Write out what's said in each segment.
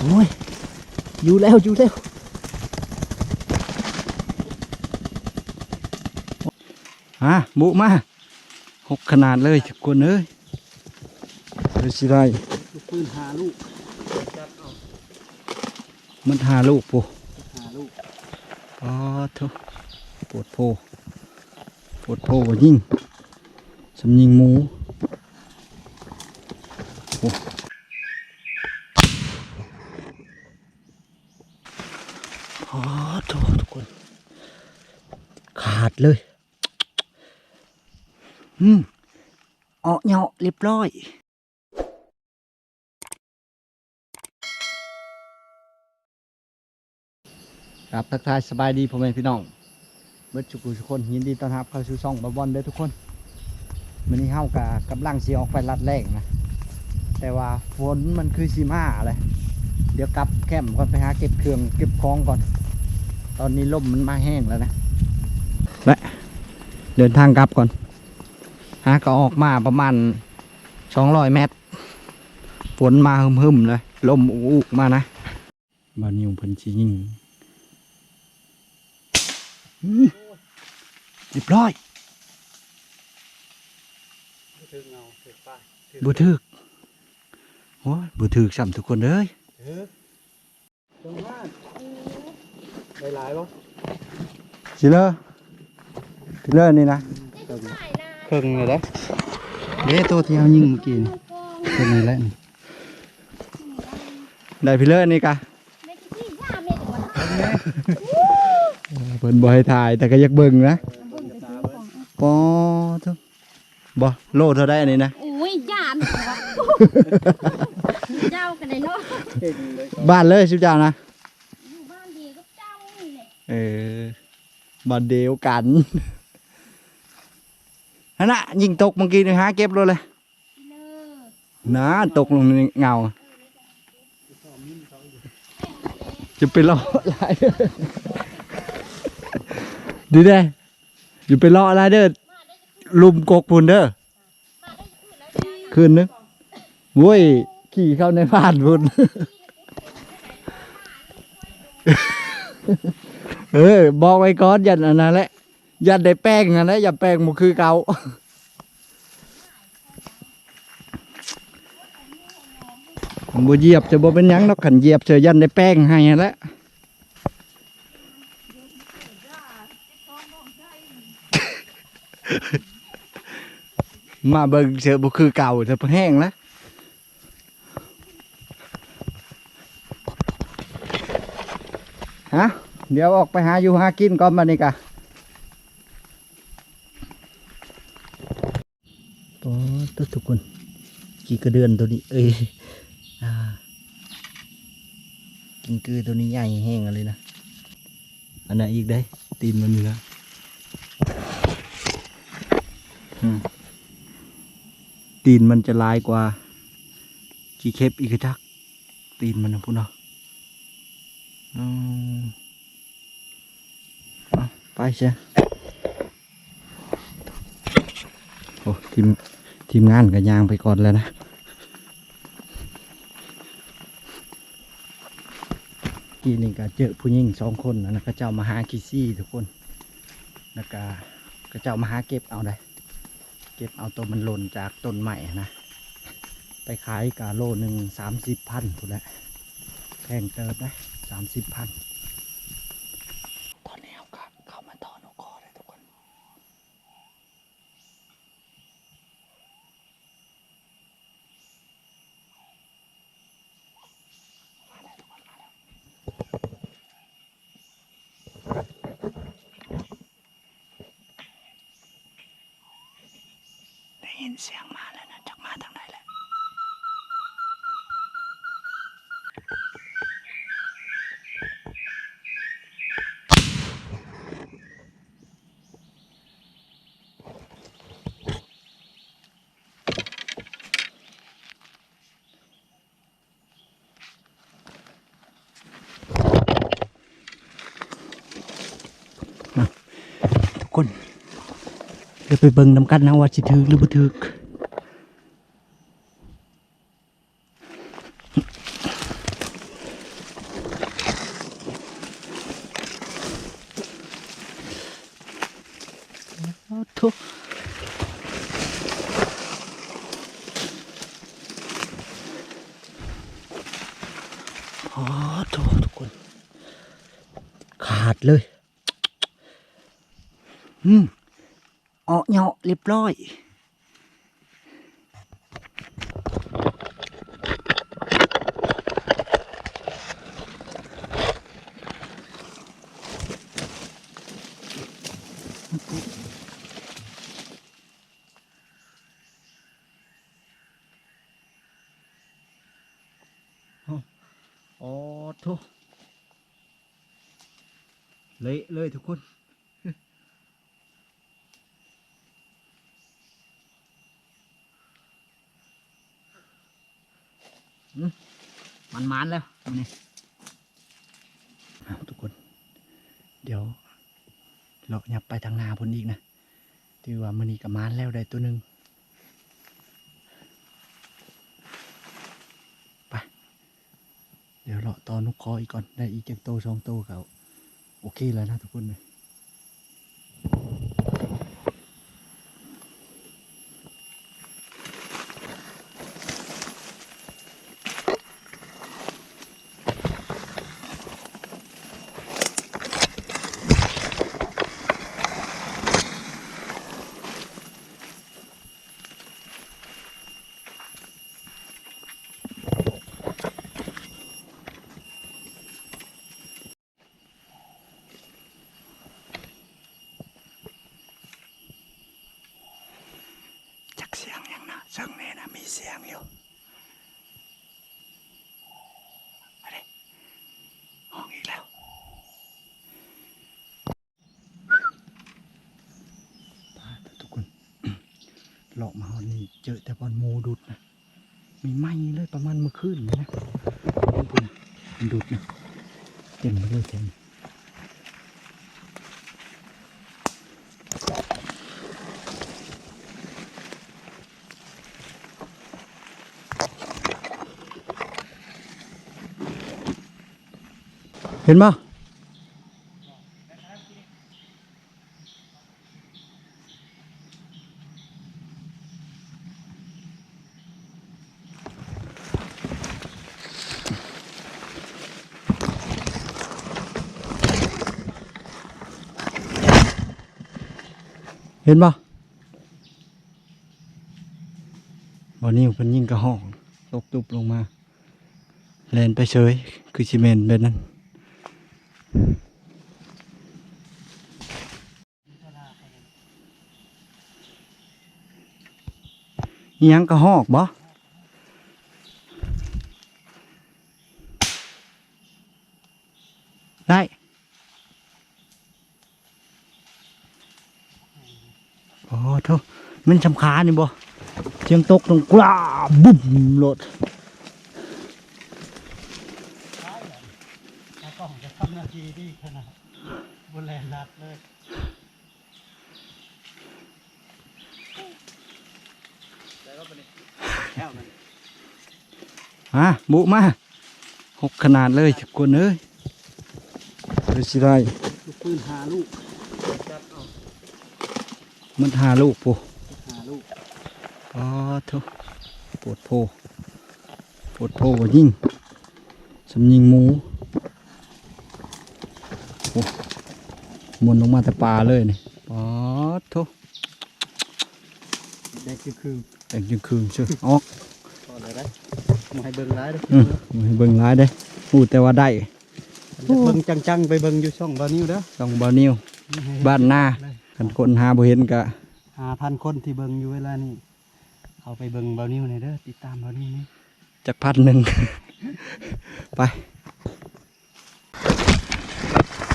โอ้ยอยู่แล้วอยู่แล้วมาบุมาหกขนาดเลยทุกคนเอ้ยเฮ้ยสิได้ลูกปืนหาลูกมันหาลูกปูหาลูกอ๋อทุปวดโพปวดโพว่ายิ่งสำยิงหมูโอ้อ๋อทุทุกคน ขาดเลยอืมเอะเหยาะเรียบร้อยครับทักทายสบายดีพ่อแม่พี่น้องเบิดจุกุทุกคนยินดีต้อนรับเข้าสู่ช่องบาบอนเด้อทุกคนมื้อนี้เฮากะกำลังสิออกไปลัดแรกนะแต่ว่าฝนมันคือสิมาเลยเดี๋ยวกลับแคมป์ก่อนไปหาเก็บเครื่องเก็บของก่อน ตอนนี้ลมมันมาแห้งแล้วนะ และเดินทางกลับก่อนหาก็ออกมาประมาณ200เมตรฝนมาหึมๆเลยลมอุกๆมานะบานิวเพิ่นสิยิงอืมเรียบร้อยถึงเงาถึงป้ายบูทึกโอ้ยบูทึกซ้ำทุกคนเลยเออจังหวะได้หลายบ่สิเลอสิ เลอนี่นะครึ่งเลยได้เด้ตัวที่เรายิงเมื่อกี้นี่ตัวนี้แหละนี่ได้พี่เลอนี่กะเออเพิ่นบ่ให้ถ่ายแต่ก็อยากเบิ่งนะปอทุกบ่โลเท่าได้อันนี้นะอุ้ยยานเหรอวะเจ้ากันเลยเนาะเก่งเลยบ้านเลยสิเจ้านะอยู่บ้านดีก็เจ้านี่แหละเออบ้านเดียวกัน นั่นน่ะยิงตกเมื่อกี้นี่หาเก็บเลยเลยนะตกลงในเงา จะไปลาะอะไรเด้อดูได้อยู่ไปลาะอะไรเด้อลุมกกพุ่นเด้อคืนนึงโว้ยขี่เข้าในบ้านพุ่นเออบอกไว้ก่อนยันอันนั้นแหละ อยันได้แป้งอันนั้นอย่าแป้งมันคือเก่าบ่เหยียบจะบ่เป็นยังดอกขันเหยียบเจอยันได้แป้งให้แหละมาเบิ่งเสือบ่คือเก่าแต่เพิ่นแห้งแล้วฮะเดี๋ยวออกไปหาอยู่หากินก่อนมานี่กะ โอ้ตัวทุกคนกี่กระเดือนตัวนี้เอ้ยกินกือตัวนี้ใหญ่แห้งเลยนะอันนั้นอีกได้ตีนมันเหนืออืมตีนมันจะลายกว่าจีเคปอีกจักตีนมันนะพูดเนาะอืมเอไปเชียโอ้ ทีมทีมงานกับยางไปก่อนแล้วนะกีนี่ก็เจอผู้หญิงสองคนนะก็เจ้ามาหากิซี่ทุกคนแล้วก็ก็เจ้ามาหาเก็บเอาได้ เก็บเอาตัวมันหล่นจากต้นใหม่นะ ไปขายกาโลหนึ่งสามสิบพันถูกแล้วแพงเติบนะสามสิบพัน ได้ยินเสียงมาแล้วนะจากมาทางไหนแหละ ทุกคน เ ดี๋ไปเบิ่งน้ำกันนะว่าสิถือหรือบ่ถือทุกพอทุกทุกคน ขาดเลย อืม เอาเหาะเรียบร้อย โอ้โถเละเลยทุกคน อื มันมันแล้วนี่อ้ทุกคน เดี๋ยวเราหยับไปทางนาพนอีกนะที่ว่ามันนี่กับมันแล้วได้ตัวหนึ่งไปเดี๋ยวเราตอนนุกคออีกก่อนได้อีกจากโตสองโตเขาโอเคแล้วนะทุกคนเลย สียงยังนะสังเนะมีเสียงอยู่มาเลยห้องอีกแล้วพาทุกคนเลาะมาหอนี่เจอแต่บอลโมดุดนะ มีไหมเลยประมาณเมื่อคืนนี่นะทุกคนดุดนะเต็มไปเลยเต็ม ห็นปะเห็นปะบอนี่เพิ่นยิงกระห้อง ตกตุบลงมา แลนไปเฉย คือซีเมนต์แบบนั้น ยังกระหอกบ่ได้โอ้โทมันชำคานี่บ่เชียงตกตรงกล้าบุ้มโลดกล้องจะทำหน้าที่ดีขนาดบนแลนรัดเลย แก้วมันมาบุมาหกขนาดเลยทุกคนเอ้ยดูสิได้ลูกปืนหาลูกจัดเอามันหาลูกปูหาลูกอ๋อโทปวดโพปวดโพบ่ยิ่งสำยิงหมูโอ้หมุนลงมาแต่ปลาเลยนี่อ๋อโทเด็กคือคือ แต่งยังคืนเชื่อออกพอเลยได้มาให้เบิ่งร้ายเด้อืมบ่ให้เบิ่งร้ายได้พูดแต่ว่าได้เบิ่งจังๆไปเบิ่งอยู่ช่องบานิวเด้อต้องบ่นิ้วบ้านหน้าคันคนหาบ่เห็นก็หาพันคนที่เบิ่งอยู่เวลานี้เขาไปเบิ่งบานิวหน่อยเด้อติดตามบานิวนี่จักพันหนึ่ง ไป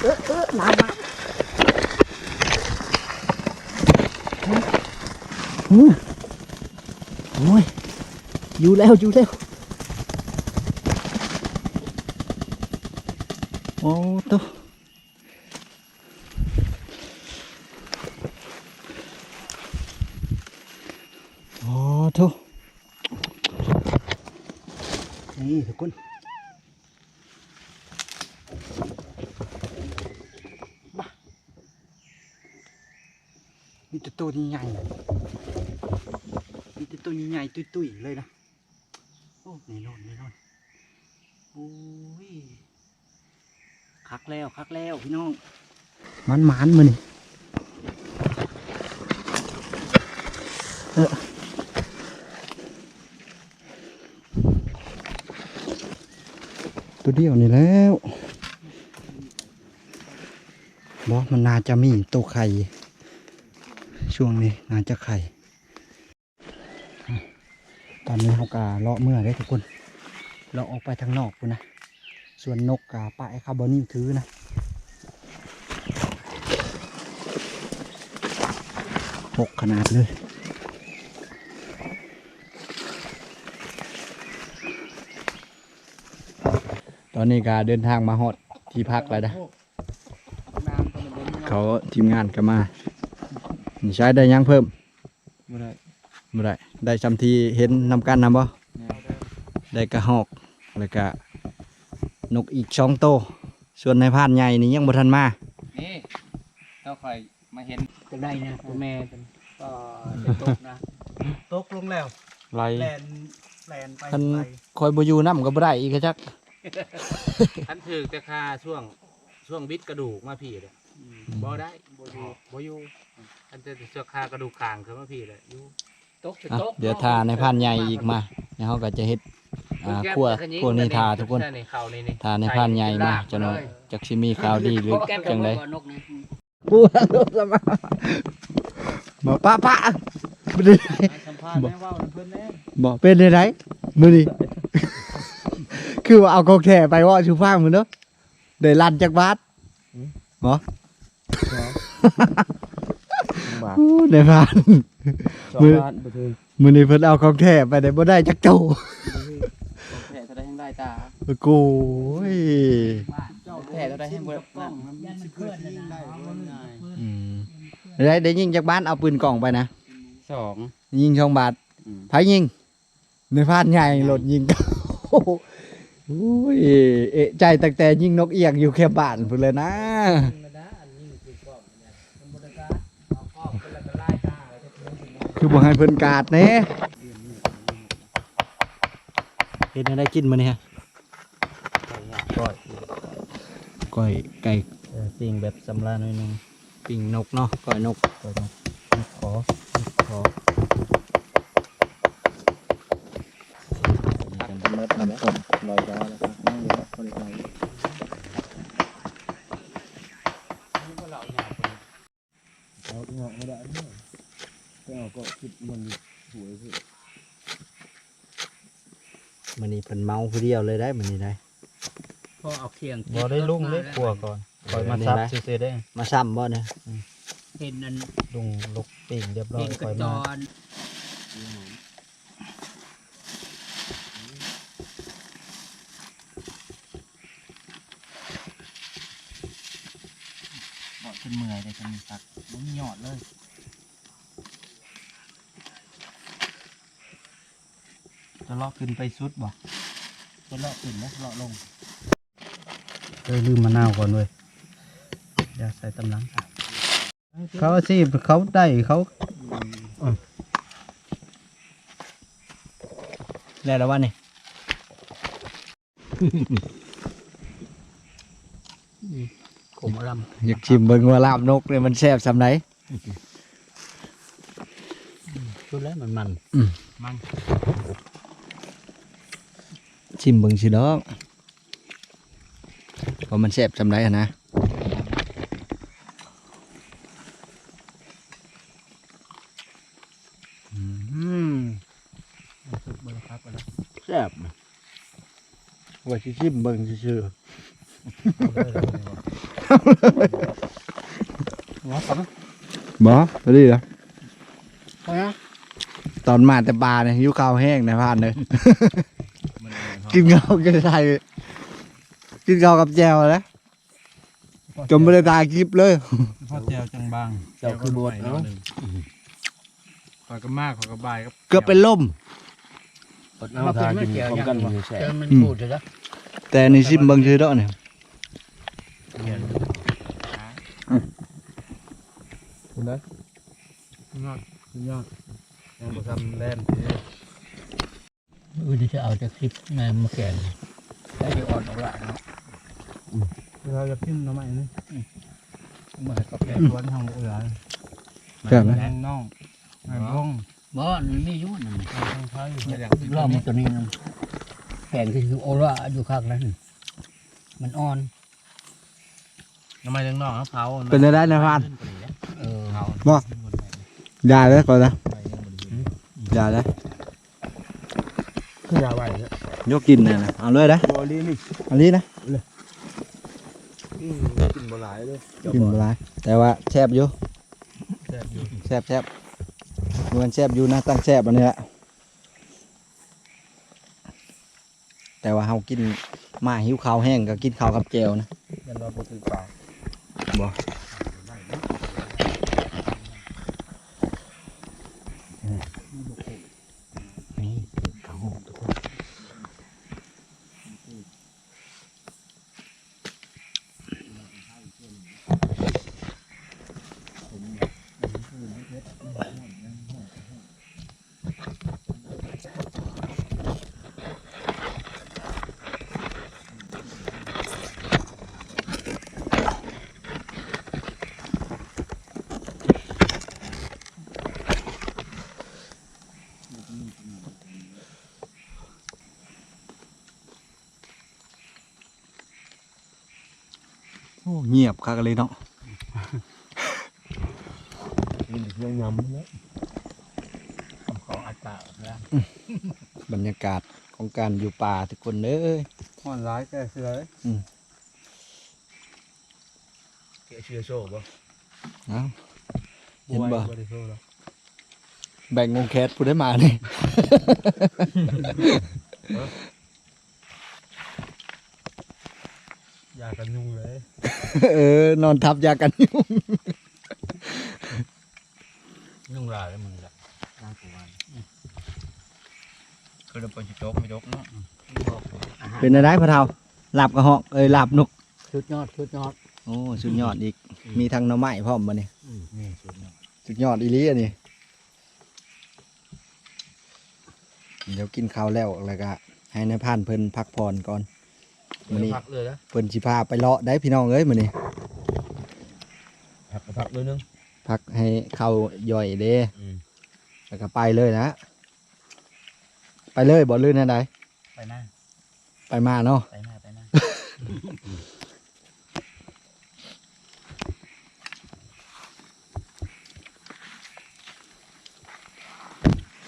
เออน้ำมา โอ้ยอยู่แล้วอยู่แล้วโอ้ตัวโอ้ทุนี่ทุกคนบ้ามีแต่ตัวใหญ่ๆมีแต่ตัวใหญ่ๆตุ้ยๆเลยนะโอ้แน่นอนแน่นอนโอ้ยคักแล้วคักแล้วพี่น้องมันหมานมือนี่เออตัวเดียวนี่แล้วบอกมันน่าจะมีตัวไข่ ช่วงนี้น่าจะไข่ต อนนี้เขากาเลาะเมื่อได้ทุกคนเราออกไปทางนอกกูนนะส่วนนกกาปะไอ้คาร์บอนิวถือนะหกขนาดเลยตอนนี้ก็เดินทางมาฮอดที่พักแล้วนะเขาทีมงานก็มานใช้ได้ยังเพิ่มบ่ได้ บ่ได้ได้จำทีเห็นนำกันนำบ่ได้กระหอกแล้วก็นกอีกสองโตวส่วนในพานใหญ่นี่ยังบ่ทันมานี่เจ้าคอยมาเห็นจะได้นะตัวแม่เป็นก็จะตกนะตกลงแล้วไหลแลนแลนไปท่านไปคอยบ่อยู่นํก็บ่ได้อีกอะจักทันถือแต่คาช่วงช่วงบิดกระดูกมาพี่เลยบ่ได้บ่อยู่บ่อยู่อันจะเสื้อคากระดูกคางคือมาพี่เลยอยู่ ตกจะอะตกเดี๋ยวทาในพันใหญ่อีกมาแล้วเขาก็จะเฮ็ดอ่าขั้วพวกนี้ทาทุกคนนี่เข้านี่นี่ทาในพันใหญ่มาจะเนาะจักสิมีข่าวดีหรือจังไดนกนะปูรถมาบ่ป้าป้าบ่ได้สัมภาษณ์แม่เว่าเพิ่นแน่บ่เป็นได้ไดมื้อนี้ คือว่าเอาของแท้ไปว่าชูฟังมื้อเนาะได้ลั่นจักบาทบ่บาทอู้ได้พัน สองมือบาทบ่ถึงมื้อนี้เพิ่นเอาของแท้ไปได้บ่ได้จักโตแท้จะได้ให้ได้ตาโอ้ยแท้จะได้ให้เบิดนั่นยันมันเพื่อนได้บ่ง่ายอืมได้ได้ยิงจากบ้านเอาปืนกล่องไปนะ สอง ยิงช่องบาทไผยิง ในพานใหญ่รถยิง โอ้โหอุ้ยเอะใจตั้งแต่ยิงนกเอียงอยู่แค่บ้านพุ่นเลยนะ คือบ่ให้เพิ่นกาดแหน่เฮ็ดให้ได้กินมื้อนี้ฮะก้อยก้อยไก่เออปิ้งแบบสำราญหน่อยหนึง ปิ้งนกเนาะก้อยนกก็ต้องขอขอ กันเมิดน้ำต้มลอยจ้าแล้วก็นั่งอยู่กับคนไทย เอาเงาะไม่ได้เนี่ยแต่เอาก็คิดมันสวยสิ มื้อนี้ เพิ่นเมาผู้เดียวเลยได้มื้อนี้ได้พอเอาเคียงบ่ได้ลุงเลยครัวก่อนคอยมาซับซื่อๆได้ มาซ้ำบ่เนี่ยเห็นนั่นลุงลุกปิ้งเรียบร้อเห็ยนกคระอยจมารบอกขึ้นเมื่อยเลยจะมีสักมันมีหยอดเลยจะเลาะขึ้นไปสุดบ่ จะเลาะขึ้นนะเลาะลงเอ้ยลืมมะนาวก่อนเว้ยอย่าใส่ตำลังใส่เขาสิเขาได้เขาแล้วแล้วว่านี่ขมรอยากชิมเบิ่งว่าลาบนกเนี่ยมันแซ่บสำไหนำชุดแล้วมันมันอืมมัน ชิมเบิ่งสิดอกว่ามันแซ่บสำไหนอะนะอืมสุดเบอร์ครับไปแล้วแซ่บว่าสิชิมเบิ่งซื่อหัวสองๆบ่พอดีเหรอใช่ไหมตอนมาแต่ปลาเนี่ยหิวข้าวแห้งนะพานเลย กินข้าวกันไทยกินข้าวกับแจวแล้วจนไม่ได้ตายคลิปเลยพ่อแจวจังบางเจ้าคือบดเนาะขอยก็มากขอยก็บายครับเกือบเป็นล่มมาเป็นไม่เกี่ยวยังเจอมันพูดเลยนะแต่ในชิมเบิ่งชื่อดอกเนี่ยคุณนะยอดยอดยังบ่ทำแล่น อือจะเอาจากคลิปงานมาแก่ได้จะอ่อนออกหลายเนาะเราจะพิมพ์น้ำใหม่นี่เหมือนกับแกสวนทางเอือเกิดไหมแมงน่องแมงบ้องบ่มันมีอยู่นั่นทางไทยรอบมันตัวนี้นั่นแข็งที่คือโอละอยู่ข้างนั้นมันอ่อนทำไมถึงน้องเผาเป็นได้นะพานเออเผาบ่อย่าเลยก่อนนะอย่าเลยคื อยาไหวเนี่ยยกกินเลยนะเอาเลยนะบอลีนี่อันนี้นะกินบ่หลายเลยกินบ่หลายแต่ว่าแซ่บอยู่แซ่บอยู่แซ่บแซ่บมันแซ่บอยู่นะตั้งแซ่บอันนี้แหละแต่ว่าเฮากินมาหิวข้าวแห้งก็กินข้าวกับแจวนะยันว่าบ่ถือปากบ่นี่ข้าวหอมทุกคน โอ้ เงียบคักเลยเนาะยังยำแล้วของอัตตาแล้วบรรยากาศของการอยู่ป่าทุกคนเอ้ยห่อนร้ายแก่เสือเลยเกชื่อโซ่บ่เอ้าเห็นบ่บ่ได้โทษหรอกแบ่งงงแคสพูดได้มาเนี่ย อ ยากกันยุงเลย เออ นอนทับยากันยุง ยุ่งรายแล้วมึงละน่ากลัวคือเราไปจิโจกไม่โจกเนาะเป็นอะไรพะเทาหลับกระหอกเอ้ยหลับนกชุดยอดชุดยอดโอ้สุดยอดอีก มีทางหน้ำไม้พร้อมมาเนี่ยนี่สุดเนาะสุดยอดอีหลีอันนี้เดี๋ยวกินข้าวแล้วแล้วก็ให้นายพรานเพิ่นพักผ่อนก่อน มื้อนี้พักเลยนะเพิ่นสิพาไปเลาะได้พี่น้องเอ้ยมื้อนี้พักพักเลยนึงพักให้ข้าวย่อยเด้อืมแล้วก็ไปเลยนะ ไปเลยบ่ลื่นอะไรไปหน้าไปมาเนาะไปหน้าไปหน้า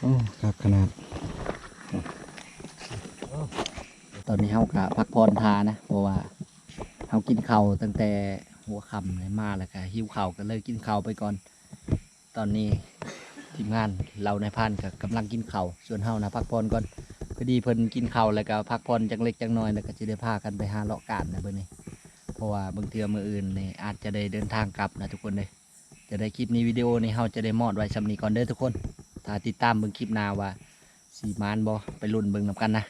โอ้ครับขนาด ตอนนี้เฮากะพักผ่อนทานะเพราะว่าเฮากินข้าวตั้งแต่หัวค่ำเลยมาแล้วก็หิวข้าวก็เลยกินข้าวไปก่อน ตอนนี้ทีมงานเราในพันก็กำลังกินข้าวส่วนเฮานะพักผ่อนก่อนพอดีเพิ่นกินข้าวแล้วก็พักผ่อนจังเล็กจังน้อยแล้วก็จะได้พากันไปหาเลาะกาดนะเบิ่นี้เพราะว่าบางเทื่อมืออื่นนี่อาจจะได้เดินทางกลับนะทุกคนเลยจะได้คลิปนี้วิดีโอนี้เฮาจะได้มอดไว้สำนีก่อนเด้อทุกคนถ้าติดตามเบิ่งคลิปหน้าว่าสีมานบ่ไปรุ่นเบิ่งนํกันนะ